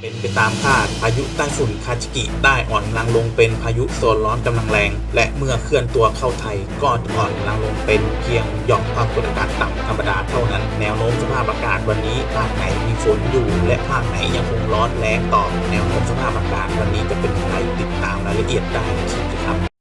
เป็นไปตามคาดพายุใต้ฝุ่นคาจิกิได้อ่อนกำลังลงเป็นพายุโซนร้อนกำลังแรง และเมื่อเคลื่อนตัวเข้าไทยก็อ่อนกำลังลงเป็นเพียงหย่อมความกดอากาศต่ำธรรมดาเท่านั้น แนวโน้มสภาพอากาศวันนี้ภาคไหนมีฝนอยู่ และภาคไหนยังคงร้อนแรงต่อแนวโน้มสภาพอากาศวันนี้จะเป็นอย่างไรติดตามรายละเอียดได้ในคลิปนะครับ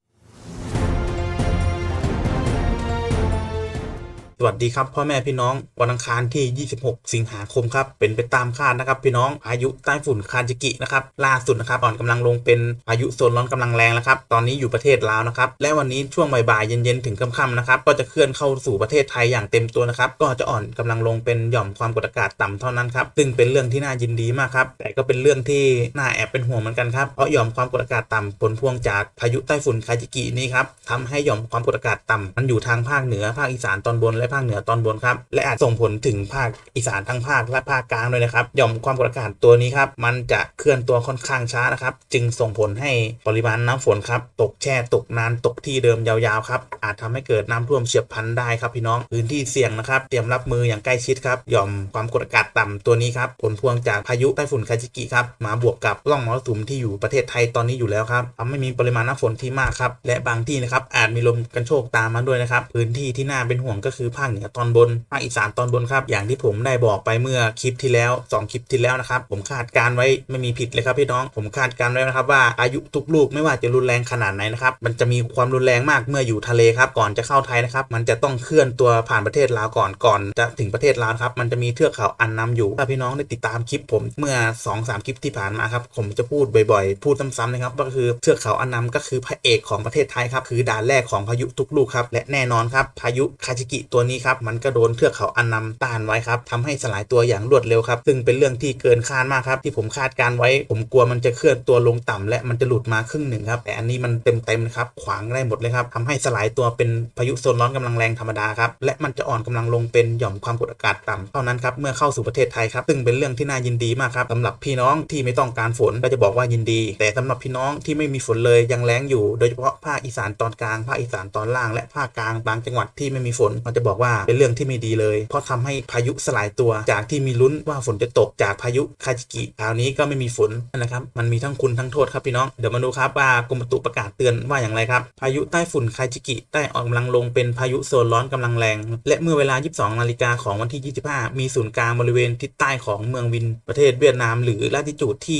วัสดีครับพ่อแม่พี่น้องวันอังคารที่ 26 สิงหาคมครับเป็นไปตามคาดนะครับพี่น้องพายุใต้ฝุ่นคาจิกินะครับล่าสุดนะครับอ่อนกำลังลงเป็นพายุโซนร้อนกำลังแรงแล้วครับตอนนี้อยู่ประเทศลาวนะครับและวันนี้ช่วงบ่ายๆเย็นๆถึงค่ำๆนะครับก็จะเคลื่อนเข้าสู่ประเทศไทยอย่างเต็มตัวนะครับก็จะอ่อนกำลังลงเป็นหย่อมความกดอากาศต่ำเท่านั้นครับซึ่งเป็นเรื่องที่น่ายินดีมากครับแต่ก็เป็นเรื่องที่น่าแอบเป็นห่วงเหมือนกันครับเพราะหย่อมความกดอากาศต่ำผลพวงจากพายุใต้ฝุ่นคาจิกินี้ครับทำให้หย่อมความกดอากาศต่ำมันอยู่ทางภาคเหนือภาคอีสานตอนบนและาคเหนือตอนบนครับ และอาจส่งผลถึงภาคอีสานทั้งภาคและภาคกลางด้วยนะครับหย่อมความกดอากาศตัวนี้ครับมันจะเคลื่อนตัวค่อนข้างช้านะครับ จึงส่งผลให้ปริมาณน้ำฝนครับตกแช่ตกนานตกที่เดิมยาวๆครับอาจทำให้เกิดน้ำท่วมเฉียบพลันได้ครับพี่น้องพื้นที่เสี่ยงนะครับเตรียมรับมืออย่างใกล้ชิดครับหย่อมความกดอากาศต่ำตัวนี้ครับผลพวงจากพายุไต้ฝุ่นคาจิกิครับมาบวกกับร่องมรสุมที่อยู่ประเทศไทยตอนนี้อยู่แล้วครับทำให้มีปริมาณน้ำฝนที่มากครับและบางที่นะครับอาจมีลมกันโชกตามมาด้วยนะครับพื้นที่ที่น่าเป็นห่วงก็คือภาคเหนือตอนบนภาคอีสานตอนบนครับ อย่างที่ผมได้บอกไปเมื่อคลิปที่แล้ว 2 คลิปที่แล้วนะครับ ผมคาดการไว้ไม่มีผิดเลยครับพี่น้อง ผมคาดการไว้นะครับว่าอายุทุกลูกไม่ว่าจะรุนแรงขนาดไหนนะครับ มันจะมีความรุนแรงมากเมื่ออยู่ทะเลครับ ก่อนจะเข้าไทยนะครับ มันจะต้องเคลื่อนตัวผ่านประเทศลาวก่อน ก่อนจะถึงประเทศลาวครับ มันจะมีเทือกเขาอันนำอยู่ ถ้าพี่น้องได้ติดตามคลิปผมเมื่อ2-3คลิปที่ผ่านมาครับ ผมจะพูดบ่อยๆ พูดซ้ำๆนะครับ ก็คือเทือกเขาอันนำก็คือพระเอกของประเทศไทยครับ คือด่านแรกของพายุทุกลูกครับ และแน่นอนครับ พายุคาจิกิตัวนี้ครับมันก็โดนเทือกเขาอันนำต้านไว้ครับทำให้สลายตัวอย่างรวดเร็วครับ ซึ่งเป็นเรื่องที่เกินคาดมากครับ ที่ผมคาดการไว้ ผมกลัวมันจะเคลื่อนตัวลงต่ำและมันจะหลุดมาครึ่งหนึ่งครับ แต่อันนี้มันเต็มเต็มๆนะครับ ขวางได้หมดเลยครับทำให้สลายตัวเป็นพายุโซนร้อนกำลังแรงธรรมดาครับ และมันจะอ่อนกำลังลงเป็นหย่อมความกดอากาศต่ำเท่านั้นครับ เมื่อเข้าสู่ประเทศไทยครับ ซึ่งเป็นเรื่องที่น่ายินดีมากครับสำหรับพี่น้องที่ไม่ต้องการฝนก็จะบอกว่ายินดี แต่สำหรับพี่น้องที่ไม่มีฝนเลยยังแล้งอยู่ โดยเฉพาะภาคอีสานตอนกลาง ภาคอีสานตอนล่าง และภาคกลางบางจังหวัดที่ไม่มีฝนมันจะบอกว่าเป็นเรื่องที่ไม่ดีเลย เพราะทำให้พายุสลายตัว จากที่มีลุ้นว่าฝนจะตกจากพายุคาจิกิคราวนี้ก็ไม่มีฝนนะครับ มันมีทั้งคุณทั้งโทษครับพี่น้อง เดี๋ยวมาดูครับว่ากรมตุประกาศเตือนว่าอย่างไรครับ พายุใต้ฝุ่นคาจิกิได้อ่อนกำลังลงเป็นพายุโซนร้อนกำลังแรง และเมื่อเวลา 22นาฬิกาของวันที่ 25 มีศูนย์กลางบริเวณทิศใต้ของเมืองวินประเทศเวียดนาม หรือลาติจูดที่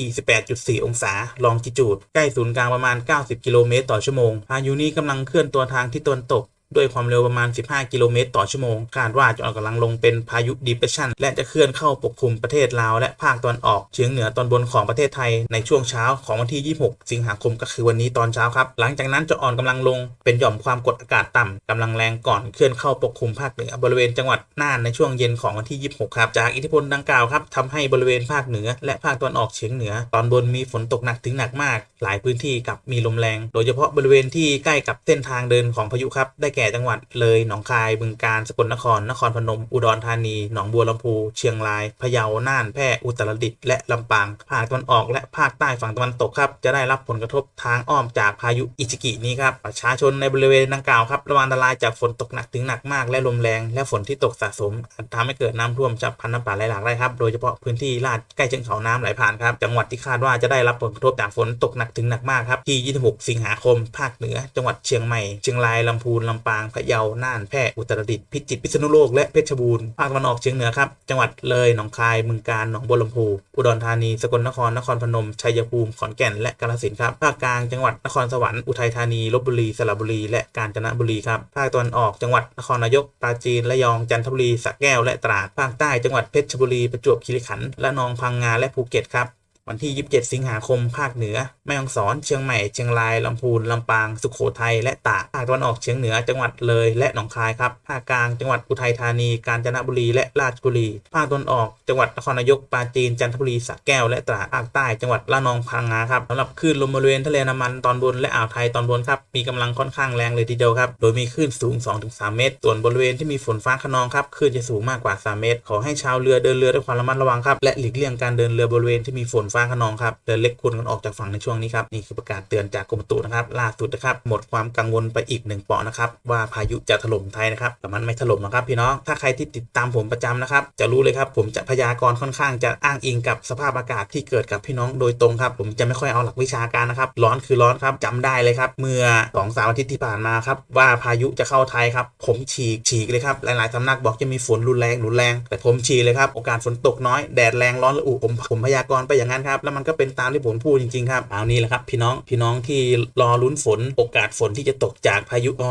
18.4 องศาลองจิจูดใกล้ศูนย์กลางประมาณ 90 กิโลเมตรต่อชั่วโมงพายุนี้กำลังเคลื่อนตัวทางทิศตะวันตก ด้วยความเร็วประมาณ 15 กิโลเมตรต่อชั่วโมง คาดว่าจะอ่อนกำลังลงเป็นพายุ depression และจะเคลื่อนเข้าปกคลุมประเทศลาว และภาคตะวันออกเฉียงเหนือตอนบนของประเทศไทย ในช่วงเช้าของวันที่ 26 สิงหาคมก็คือวันนี้ตอนเช้าครับ หลังจากนั้นจะอ่อนกำลังลงเป็นหย่อมความกดอากาศต่ำกำลังแรงก่อนเคลื่อนเข้าปกคลุมภาคเหนือบริเวณจังหวัดน่านในช่วงเย็นของวันที่ 26 ครับ จากอิทธิพลดังกล่าวครับทำให้บริเวณภาคเหนือ และภาคตะวันออกเฉียงเหนือ ตอนบนมีฝนตกหนักถึงหนักมาก หลายพื้นที่กับมีลมแรง โดยเฉพาะบริเวณที่ใกล้กับเส้นทางเดินของพายุครับได้แก่จังหวัดเลย หนองคาย บึงกาฬ สกลนคร นครพนม อุดรธานี หนองบัวลำพู เชียงราย พะเยา น่าน แพร่ อุตรดิตถ์ และลำปาง ภาคตะวันออกและภาคใต้ฝั่งตะวันตกครับ จะได้รับผลกระทบทางอ้อมจากพายุอิจิกินี้ครับ ประชาชนในบริเวณดังกล่าวครับ ระวังอันตรายจากฝนตกหนักถึงหนักมากและลมแรง และฝนที่ตกสะสมอาจทำให้เกิดน้ำท่วมฉับพลันน้ำป่าไหลหลากได้ครับ โดยเฉพาะพื้นที่ลาดใกล้เชิงเขาน้ำไหลผ่านครับ จังหวัดที่คาดว่าจะได้รับผลกระทบจากฝนตกหนักถึงหนักมากครับที่ 26 สิงหาคม ภาคเหนือ จังหวัดเชียงใหม่ เชียงรายลำพูนลำปางพะเยา น่าน แพร่ อุตรดิตถ์ พิจิตร พิษณุโลก และเพชรบูรณ์ ภาคตะวันออกเฉียงเหนือครับ จังหวัดเลย หนองคาย บึงกาฬ หนองบัวลำพู อุดรธานี สกลนคร นครพนม ชัยภูมิ ขอนแก่น และกาฬสินธุ์ครับ ภาคกลาง จังหวัดนครสวรรค์ อุทัยธานี ลบบุรี สระบุรี และกาญจนบุรีครับ ภาคตะวันออก จังหวัดนครนายก ปราจีน ระยอง จันทบุรีสระแก้ว และตราด ภาคใต้ จังหวัดเพชรบุรี ประจวบคีรีขันธ์ และนอง พังงา และภูเก็ต ครับ วันที่ 27 สิงหาคม ภาคเหนือ แม่ฮ่องสอน เชียงใหม่ เชียงราย ลำพูน ลำปาง สุขโขทัย และตาก ภาคตะวันออกเฉียงเหนือ จังหวัดเลย และหนองคายครับ ภาคกลาง จังหวัดอุทัยธานี กาญจนบุรี และราชบุรี ภาคตะวันออก จังหวัดนครนายก ปราจีน จันทบุรี สระแก้ว และตราด ภาคใต้ จังหวัดระนอง พังงา ครับสำหรับคลื่นลมบริเวณทะเลน้ำมันตอนบน และอ่าวไทยตอนบนครับ มีกำลังค่อนข้างแรงเลยทีเดียวครับ โดยมีคลื่นสูง 2-3 เมตร ส่วนบริเวณที่มีฝนฟ้าคะนองครับคลื่นจะสูงมากกว่า 3 เมตร ขอให้ชาวเรือเดินเรือด้วยความระมัดระวังครับและหลีกเลี่ยงการเดินเรือบริเวณที่มีฝนฟ้าขนองครับเรือเล็กควรกันออกจากฝั่งในช่วงนี้ครับนี่คือประกาศเตือนจากกรมตุนะครับล่าสุดนะครับหมดความกังวลไปอีกหนึ่งเปาะนะครับว่าพายุจะถล่มไทยนะครับแต่มันไม่ถล่มหรอกครับพี่น้องถ้าใครที่ติดตามผมประจำนะครับจะรู้เลยครับผมจะพยากรณ์ค่อนข้างจะอ้างอิงกับสภาพอากาศที่เกิดกับพี่น้องโดยตรงครับผมจะไม่ค่อยเอาหลักวิชาการนะครับร้อนคือร้อนครับจำได้เลยครับเมื่อสองสามอาทิตย์ที่ผ่านมาครับว่าพายุจะเข้าไทยครับผมฉีกฉีกเลยครับหลายๆสำนักบอกจะมีฝนรุนแรงรุนแรง แต่ผมฉีกเลยครับโอกาสฝนตกน้อยแดดแรงร้อนละอุผมผมพยากรณ์ไปอย่างนั้นครับแล้วมันก็เป็นตามที่ผมพูดจริงๆครับเอานี้แหละครับพี่น้องพี่น้องที่รอลุ้นฝนโอกาสฝนที่จะตกจากพายุก็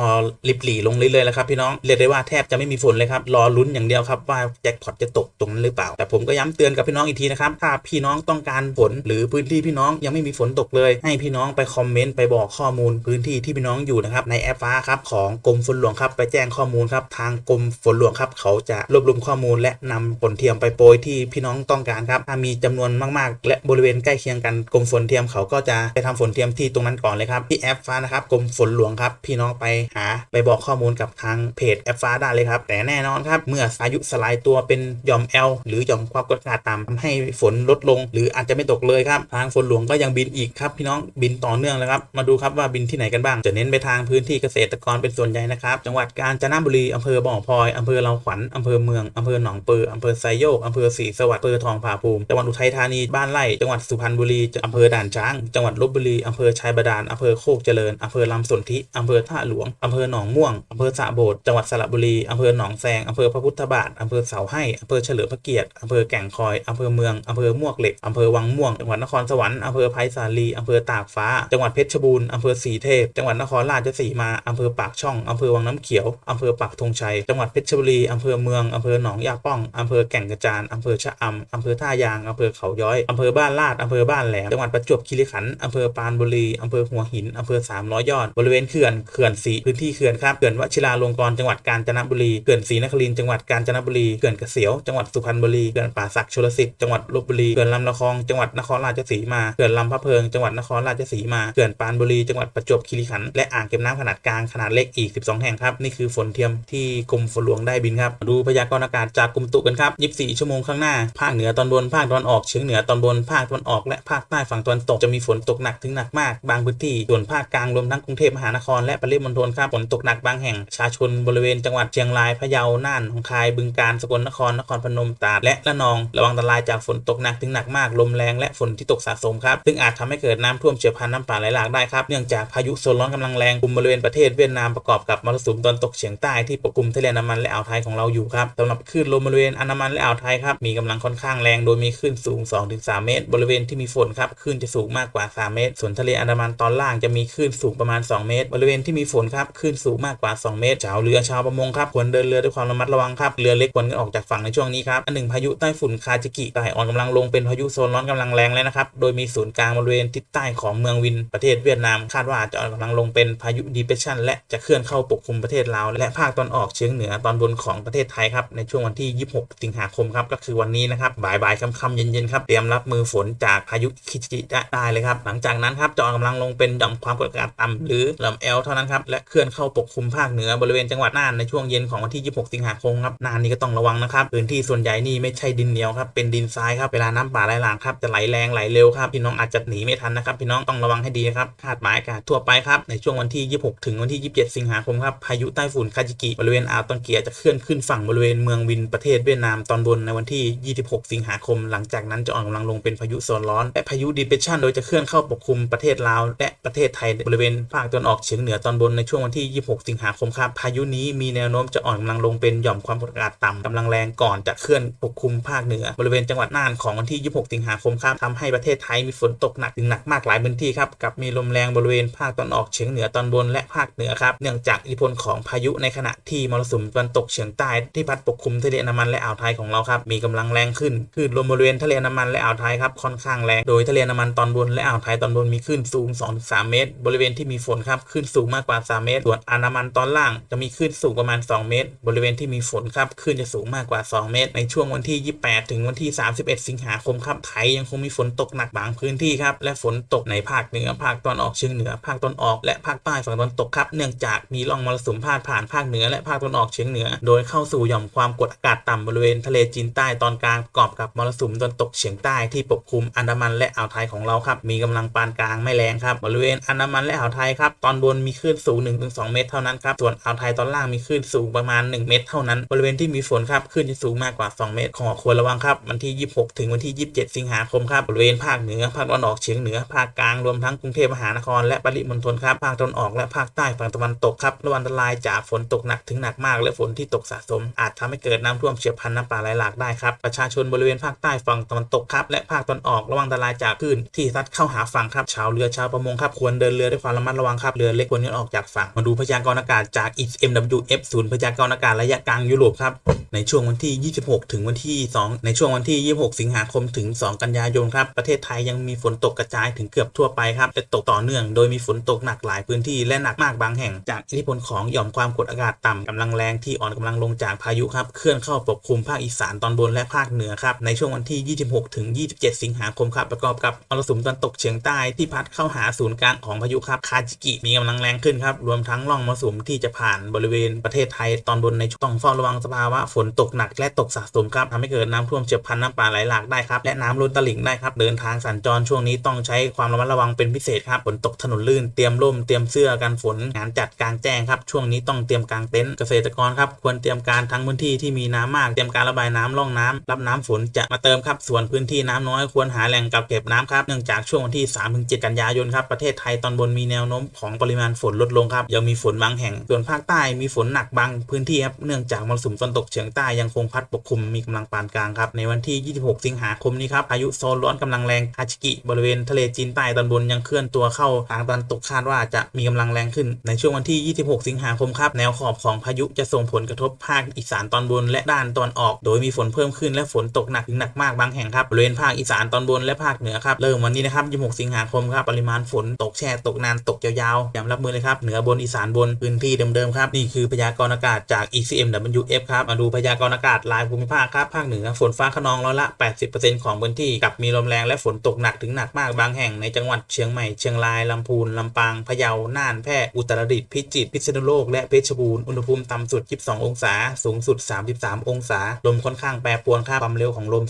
ริบหรี่ลงเรื่อยๆแล้วครับพี่น้องเรียกได้ว่าแทบจะไม่มีฝนเลยครับรอลุ้นอย่างเดียวครับว่าแจ็คพอตจะตกตรงนั้นหรือเปล่า แต่ผมก็ย้ำเตือนกับพี่น้องอีกทีนะครับถ้าพี่น้องต้องการฝนหรือพื้นที่พี่น้องยังไม่มีฝนตกเลย ให้พี่น้องไปคอมเมนต์ไปบอกข้อมูลพื้นที่ที่พี่น้องอยู่นะครับในแอปฟ้าครับของกรมฝนหลวงครับไปแจ้งข้อมูลครับทางกรมฝนหลวงครับเขาจะรวบรวมข้อมูลและนำฝนเทียมไปโปรยที่พี่น้องต้องการครับถ้ามีจำนวนมาก ๆ และบริเวณใกล้เคียงกันกรมฝนเทียมเขาก็จะไปทำฝนเทียมที่ตรงนั้นก่อนเลยครับที่แอปฟ้านะครับกรมฝนหลวงครับพี่น้องไปหาไปบอกข้อมูลกับทางเพจแอปฟ้าได้เลยครับ แต่แน่นอนครับ เมื่อพายุสลายตัวเป็นหย่อม L หรือหย่อมความกดอากาศต่ำทำให้ฝนลดลง หรืออาจจะไม่ตกเลยครับ ทางฝนหลวงก็ยังบินอีกครับ พี่น้องบินต่อเนื่องเลยครับ มาดูครับว่าบินที่ไหนกันบ้าง จะเน้นไปทางพื้นที่เกษตรกรเป็นส่วนใหญ่นะครับ จังหวัดกาญจนบุรีอำเภอบ่อพลอยอำเภอเราขวัญอำเภอเมืองอำเภอหนองปืออำเภอไซโยกอำเภอศรีสวัสดิ์อำเภอทองผาภูมิจังหวัดอุทัยธานีบ้านไร่จังหวัดสุพรรณบุรีอำเภอด่านช้าง จังหวัดลบบุรีอำเภอชัยบาดาลอำเภอโคกเจริญอำเภอลำสนธิอำเภอท่าหลวงอำเภอหนองม่วงอำเภอสะโบดจังหวัดสระบุรีอำเภอหนองแซงอำเภอพระพุทธบาทอำเภอเสาให้อำเภอเฉลิมพระเกียรติอำเภอแก่งคอยอำเภอเมืองอำเภอมวกเหล็กอำเภอวังม่วงจังหวัดนครสวรรค์อำเภอไผ่สาลีอำเภอตากฟ้า จังหวัดเพชรบูรณ์อำเภอสีเทพ จังหวัดนครราชสีมาอำเภอปากช่องอำเภอวังน้ำเขียวอำเภอปักธงชัย จังหวัดเพชรบุรีอำเภอเมืองอำเภอหนองยาป้องอำเภอแก่งกระจานอำเภอชะอำอำเภอท่ายางอำเภอเขาย้อยอำเภอบ้านานลาดอำเภอบ้านแหลมจังหวัดประจวบคีรีขันธ์อำเภอปานบุรีอำเภอหัวหินอำเภอสามร้อยยอดบริเวณเขื่อนเขื่อนสีพื้นที่เขื่อนครับเขื่อนวชิราลงกรณ์จังหวัดกาญจนบุรีเขื่อนศรีนครินทร์จังหวัดกาญจนบุรีเขื่อนเกษียวจังหวัดสุพรรณบุรีเขื่อนป่าสักชลสิทธิ์จังหวัดลบบุรีเขื่อนลำละคองจังหวัดนครราชสีมาเขื่อนลำพะเพิงจังหวัดนครราชสีมาเขื่อนปานบุรีจังหวัดประจวบคีรีขันธ์และอ่างเก็บน้ำขนาดกลางขนาดเล็กอีก 12 แห่งครับนี่คือฝนเทียมที่กรมฝนหลวงได้บินครับดูพยากรณ์อากาศจากกรมตุกันครับ 24 ชั่วโมงข้างหน้าภาคเหนือตอนบนภาคตะวันออกเฉียงเหนือตอนบนภาคาคตะวันออกและภาคใต้ฝั่งตะวันตกจะมีฝนตกหนักถึงหนักมากบางพื้นที่ส่วนภาคกลางรวมทั้งกรุงเทพมหานครและปริมณฑลครับฝนตกหนักบางแห่งชาชนบริเวณจังหวัดเชียงรายพะเยาน่านหนองคายบึงกาฬสกลนครนครพนมตราดและระนอง ระวังอันตรายจากฝนตกหนักถึงหนักมากลมแรงและฝนที่ตกสะสมครับซึ่งอาจทำให้เกิดน้ำท่วมเฉียบพลันน้ำป่าไหลหลากได้ครับเนื่องจากพายุโซนร้อนกำลังแรงคุมบริเวณประเทศเวียดนามประกอบกับมรสุมตะวันตกเฉียงใต้ที่ปกคลุมทะเลอันดามันและอ่าวไทยของเราอยู่ครับสำหรับคลื่นลมบริเวณอันดามันและอ่าวไทยครับมีกำลังค่อนข้างแรงโดยมีคลื่นสูง 2-3 เมตร บริเวณที่มีฝนครับคลื่นจะสูงมากกว่า 3 เมตร ส่วนทะเลอันดามันตอนล่างจะมีคลื่นสูงประมาณ 2 เมตร บริเวณที่มีฝนครับคลื่นสูงมากกว่า 2 เมตร ชาวเรือชาวประมงครับควรเดินเรือด้วยความระมัดระวังครับ เรือเล็กควรออกจากฝั่งในช่วงนี้ครับ อันหนึ่งพายุใต้ฝุ่นคาจิกิได้อ่อนกำลังลงเป็นพายุโซนร้อนกำลังแรงแล้วนะครับ โดยมีศูนย์กลางบริเวณทิศใต้ของเมืองวินประเทศเวียดนาม คาดว่าจะอ่อนกำลังลงเป็นพายุดีเพรสชันและจะเคลื่อนเข้าปกคลุมประเทศลาวและภาคตอนออกเฉียงเหนือตอนบนของประเทศไทยครับในช่วงวันที่ 26 สิงหาคมครับก็คือวันนี้นะครับบ่ายๆค่ำๆเย็นๆครับเตรียมรับมือฝนจากพายุคิจิได้เลยครับ หลังจากนั้นครับจะอ่อนกำลังลงเป็นหย่อมความกดอากาศต่ำหรือลำแอลเท่านั้นครับ และเคลื่อนเข้าปกคลุมภาคเหนือบริเวณจังหวัดน่านในช่วงเย็นของวันที่ 26 สิงหาคมครับน่านนี่ก็ต้องระวังนะครับพื้นที่ส่วนใหญ่นี่ไม่ใช่ดินเหนียวครับเป็นดินทรายครับเวลาน้ำป่าไหลหลากครับจะไหลแรงไหลเร็วครับพี่น้องอาจจะหนีไม่ทันนะครับพี่น้องต้องระวังให้ดีครับคาดหมายอากาศทั่วไปครับในช่วงวันที่ 26 ถึงวันที่ 27 สิงหาคมครับพายุใต้ฝุ่นคาจิกิบริเวณอ่าวตังเกียจะเคลื่อนขึ้นฝั่งบริเวณเมืองวินประเทศเวียดนามตอนบนในวันที่ 26 สิงหาคม หลังจากนั้นจะอ่อนกำลังลงเป็นพายุโซนร้อน และพายุดีเพรสชันโดยจะเคลื่อนเข้าปกคลุมประเทศลาว และประเทศไทยบริเวณภาคตะวันออกเฉียงเหนือตอนบนในช่วงวันที่ 26 สิงหาคมครับ พายุนี้มีแนวโน้มจะอ่อนกำลังลงเป็นหย่อมความกดอากาศต่ำกำลังแรงก่อนจะเคลื่อนปกคลุมภาคเหนือบริเวณจังหวัดน่านของวันที่ 26 สิงหาคมครับทำให้ประเทศไทยมีฝนตกหนักถึงหนักมากหลายพื้นที่ครับกับมีลมแรงบริเวณภาคตะวันออกเฉียงเหนือตอนบนและภาคเหนือครับเนื่องจากอิทธิพลของพายุในขณะที่มรสุมตะวันตกเฉียงใต้ที่พัดปกคลุมทะเลอันดามันและอ่าวไทยของเราครับมีกำลังแรงขึ้นคลื่นลมบริเวณทะเลอันดามันและอ่าวไทยครับค่อนข้างแรงโดยทะเลอันดามันตอนบนและอ่าวไทยตอนบนมีคลื่นสูง 2-3 เมตร บริเวณที่มีฝนครับคลื่นสูงมากกว่า 3 เมตร ส่วนอันดามันตอนล่างจะมีคลื่นสูงประมาณ 2 เมตร บริเวณที่มีฝนครับคลื่นจะสูงมากกว่า 2 เมตร ในช่วงวันที่ 28 ถึงวันที่ 31 สิงหาคมครับไทยยังคงมีฝนตกหนักบางพื้นที่ครับและฝนตกในภาคเหนือภาคตอนออกเฉียงเหนือภาคตอนออกและภาคใต้ฝั่งตะวันตกครับเนื่องจากมีร่องมรสุมพาดผ่านภาคเหนือและภาคตะวันออกเฉียงเหนือ โดยเข้าสู่หย่อมความกดอากาศต่ำบริเวณทะเลจีนใต้ตอนกลางประกอบกับมรสุมตะวันตกเฉียงใต้ที่ปกคลุมอันดามันและอ่าวไทยของเราครับมีกำลังปานกลางไม่แรงครับบริเวณอันดามันและอ่าวไทยครับตอนบนมีคลื่นสูง 1-2 เมตรเท่านั้นครับส่วนอ่าวไทยตอนล่างมีคลื่นสูงประมาณ 1 เมตร เท่านั้น บริเวณที่มีฝนครับคลื่นจะสูงมากกว่า 2 เมตร ขอควรระวังครับวันที่ 26 ถึงวันที่ 27 สิงหาคมครับบริเวณภาคเหนือภาคตะวันออกเฉียงเหนือภาคกลางรวมทั้งกรุงเทพมหานครและปริมณฑลครับภาคตะวันออกและภาคใต้ฝั่งตะวันตกครับระวังอันตรายจากฝนตกหนักถึงหนักมาก และฝนที่ตกสะสม อาจทำให้เกิดน้ำท่วมเฉียบพลันน้ำป่าไหลหลากได้ครับประชาชนบริเวณภาคใต้ฝั่งตะวันตกครับและภาคตะวันออกระวังอันตรายจากคลื่นที่ซัดเข้าหาฝั่งครับชาวเรือชาวประมงครับควรเดินเรือด้วยความระมัดระวังครับเรือเล็กควรงดออกจากฝั่งมาดูพยากรณ์อากาศจาก EMWF ศูนย์พยากรณ์อากาศระยะกลางยุโรปครับในช่วงวันที่ 26 ถึงวันที่ 2 ในช่วงวันที่ 26 สิงหาคมถึง 2 กันยายนครับประเทศไทยยังมีฝนตกกระจายถึงเกือบทั่วไปครับและตกต่อเนื่องโดยมีฝนตกหนักหลายพื้นที่และหนักมากบางแห่ง จากอิทธิพลของหย่อมความกดอากาศต่ำกำลังแรงที่อ่อนกำลังลงจากพายุครับเคลื่อนเข้าปกคลุมภาคอีสานตอนบนและภาคเหนือครับในช่วงวันที่ 26 ถึง 27สิงหาคมครับประกอบกับมรสุมตะวันตกเฉียงใต้ที่พัดเข้าหาศูนย์กลางของพายุครับคาจิกิมีกำลังแรงขึ้นครับรวมทั้งร่องมรสุมที่จะผ่านบริเวณประเทศไทยตอนบนในช่วงต้องเฝ้าระวังสภาวะฝนตกหนักและตกสะสมครับทำให้เกิดน้ำท่วมเฉียบพลันน้ำป่าไหลหลากได้ครับและน้ำล้นตลิ่งได้ครับเดินทางสัญจรช่วงนี้ต้องใช้ความระมัดระวังเป็นพิเศษครับฝนตกถนนลื่นเตรียมร่มเตรียมเสื้อกันฝนงานจัดกลางแจ้งครับช่วงนี้ต้องเตรียมกางเต็นท์เกษตรกรครับควรเตรียมการทั้งพื้นที่ที่มีน้ำมากเตรียมการระบายน้ำร่องน้ำรับน้ำฝนจะมาเติมครับส่วนพื้นที่น้ำน้อยควรหาแหล่งกักเก็บน้ำครับเนื่องจากช่วงวันที่ 3-7 กันยายนครับประเทศไทยตอนบนมีแนวโน้มของปริมาณฝนลดลงครับยังมีฝนบางแห่ง ส่วนภาคใต้มีฝนหนักบางพื้นที่ครับเนื่องจากมรสุมตะวันตกเฉียงใต้ยังคงพัดปกคลุมมีกำลังปานกลางครับในวันที่ 26 สิงหาคมนี้ครับพายุโซนร้อนกำลังแรงคาชิกิบริเวณทะเลจีนใต้ตอนบนยังเคลื่อนตัวเข้าทางตะวันตกคาดว่าจะมีกำลังแรงขึ้น ในช่วงวันที่ 26 สิงหาคมครับแนวขอบของพายุจะส่งผลกระทบภาคอีสานตอนบนและด้านตอนออก โดยมีฝนเพิ่มขึ้นและฝนตกหนักถึงหนักมากบางแห่งครับบริเวณภาคอีสานตอนบนและภาคเหนือครับเริ่มวันนี้นะครับ26 สิงหาคมครับปริมาณฝนตกแช่ตกนานตกยาวๆเตรียมรับมือเลยครับเหนือบนอีสานบนพื้นที่เดิมๆครับนี่คือพยากรณ์อากาศจาก ECMWF ครับมาดูพยากรณ์อากาศรายภูมิภาคครับภาคเหนือฝนฟ้าขนองร้อยละ 80%ของพื้นที่กับมีลมแรงและฝนตกหนักถึงหนักมากบางแห่งในจังหวัดเชียงใหม่เชียงรายลำพูนลำปางพะเยาน่านแพร่อุตรดิตถ์พิจิตรพิษณุโลกและเพชรบูรณ์อุณหภูมิต่ำสุด 22 องศา สูงสุด 33 องศาลมค่อนข้างแปรปรวนครับความเร็วของลม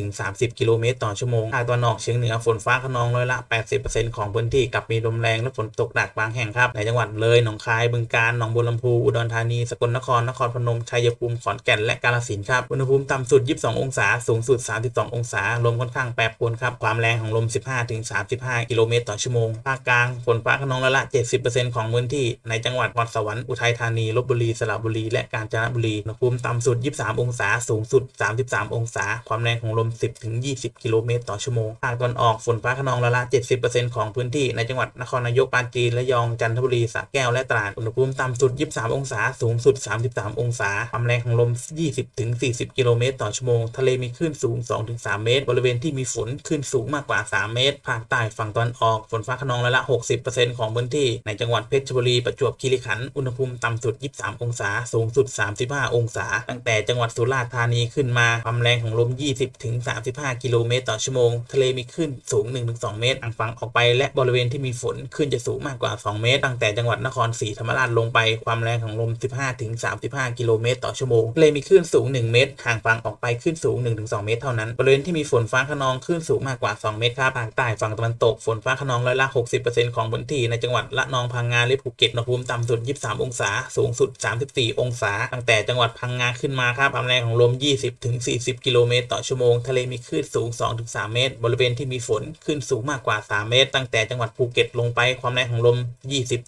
15-30 กิโลเมตรต่อชั่วโมงภาคตะวันออกเฉียงเหนือฝนฟ้าขนองร้อยละ 80%ของพื้นที่กับมีลมแรงและฝนตกหนักบางแห่งครับ ในจังหวัดเลย หนองคาย บึงกาฬ หนองบัวลำพู อุดรธานี สกลนคร นครพนม ชัยภูมิ ขอนแก่น และกาฬสินธุ์ครับ อุณหภูมิต่ำสุด 22 องศา สูงสุด 32 องศา ลมค่อนข้างแปรปรวนครับ ความแรงของลม 15-35 กิโลเมตรต่อชั่วโมง ภาคกลาง ฝนฟ้าขนองร้อยละ 70%ของพื้นที่ ในจังหวัดนครสวรรค์ อุทัยธานี ลบบุรี สระบุรี และกาญจนบุรี อุณหภูมิต่ำสุด 23 องศา สูงสุด 33 องศา ความแรงของลม 10-20กิโลเมตรต่อชั่วโมงภาคตะวันออกฝนฟ้าขนองร้อยละ 70%ของพื้นที่ในจังหวัดนครนายกปราจีนระยองจันทบุรีสระแก้วและตราดอุณหภูมิต่ำสุด 23 องศา สูงสุด 33 องศาความแรงของลม 20-40 กิโลเมตรต่อชั่วโมง ทะเลมีคลื่นสูง 2-3 เมตร บริเวณที่มีฝนคลื่นสูงมากกว่า 3 เมตร ภาคใต้ฝั่งตะวันออกฝนฟ้าขนองร้อยละ 60%ของพื้นที่ในจังหวัดเพชรบุรีประจวบคีรีขันธ์อุณหภูมิต่ำสุด 23 องศา สูงสุด 35 องศา ตั้งแต่จังหวัดสุราษฎร์ธานีขึ้นมาความแรงของลม 20-35 กิโลเมตรต่อชั่วโมง ทะเลมีคลื่นสูง 1-2 เมตรทางฝั่งออกไป และบริเวณที่มีฝนคลื่นจะสูงมากกว่า 2 เมตร ตั้งแต่จังหวัดนครศรีธรรมราชลงไป ความแรงของลม 15-35 กิโลเมตรต่อชั่วโมง ทะเลมีคลื่นสูง 1 เมตร ห่างฝั่งออกไปคลื่นสูง 1-2 เมตรเท่านั้น บริเวณที่มีฝนฟ้าขนองคลื่นสูงมากกว่า 2 เมตรครับภาคใต้ฝั่งตะวันตกฝนฟ้าขนองร้อยละ 60%ของพื้นที่ในจังหวัดละนองพังงาและภูเก็ตอุณหภูมิต่ำสุด 23 องศา สูงสุด 34 องศา ตั้งแต่จังหวัดพังงาขึ้นมาครับความแรงของลม 20-40 กิโลเมตรต่อชั่วโมง ทะเลมีคลื่นสูง2-3 เมตร บริเวณที่มีฝนคลื่นสูงมากกว่า 3 เมตร ตั้งแต่จังหวัดภูเก็ตลงไปความแรงของลม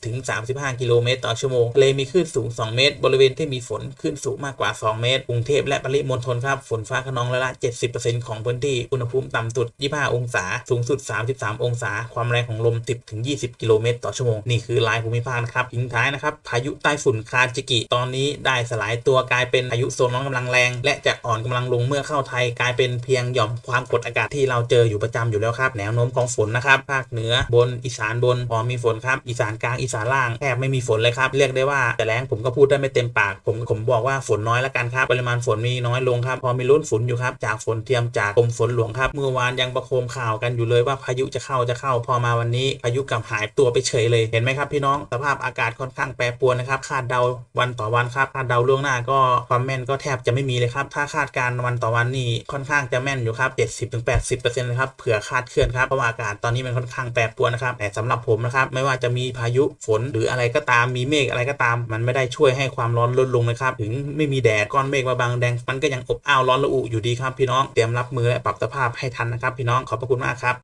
20-35 กิโลเมตรต่อชั่วโมงทะเลมีคลื่นสูง 2 เมตร บริเวณที่มีฝนคลื่นสูงมากกว่า 2 เมตร กรุงเทพและปริมณฑลครับ ฝนฟ้าขนองร้อยละ 70%ของพื้นที่ อุณหภูมิต่ำสุด 25 องศา สูงสุด 33 องศา ความแรงของลม 10-20 กิโลเมตรต่อชั่วโมง นี่คือลายภูมิภาคครับทิ้งท้ายนะครับ พายุใต้ฝุ่นคาจิกิ ตอนนี้ได้สลายตัวกลายเป็นพายุโซนร้อนกำลังแรง และจะอ่อนกำลังลงเมื่อเข้าไทยกลายเป็นเพียงหย่อมความกดอากาศที่เราเจออยู่ประจำอยู่แล้วครับ แนวโน้มของฝนนะครับ ภาคเหนือบนอีสานบนพอมีฝนครับ อีสานกลางอีสานล่างแทบไม่มีฝนเลยครับ เรียกได้ว่าแต่แรงผมก็พูดได้ไม่เต็มปาก ผมผมบอกว่าฝนน้อยแล้วกันครับ ปริมาณฝนมีน้อยลงครับ พอมีลุ้นฝนอยู่ครับ จากฝนเทียมจากกรมฝนหลวงครับ เมื่อวานยังประโคมข่าวกันอยู่เลยว่าพายุจะเข้าจะเข้า พอมาวันนี้พายุกลับหายตัวไปเฉยเลย เห็นไหมครับพี่น้อง สภาพอากาศค่อนข้างแปรปรวนนะครับ คาดเดาวันต่อวันครับ คาดเดาล่วงหน้าก็ความแม่นก็แทบจะไม่มีเลยครับ ถ้าคาดการณ์วันต่อวันนี่ค่อนข้างจะแม่นอยู่ครับถึง80%เลยครับเผื่อคาดเคลื่อนครับเพราะว่าอากาศตอนนี้มันค่อนข้างแปรปรวนนะครับแต่สำหรับผมนะครับไม่ว่าจะมีพายุฝนหรืออะไรก็ตามมีเมฆอะไรก็ตาม มันไม่ได้ช่วยให้ความร้อนลดลงนะครับถึงไม่มีแดดก้อนเมฆมาบางแดงมันก็ยังอบอ้าวร้อนระอุอยู่ดีครับพี่น้องเตรียมรับมือและปรับสภาพให้ทันนะครับพี่น้องขอบพระคุณมากครับ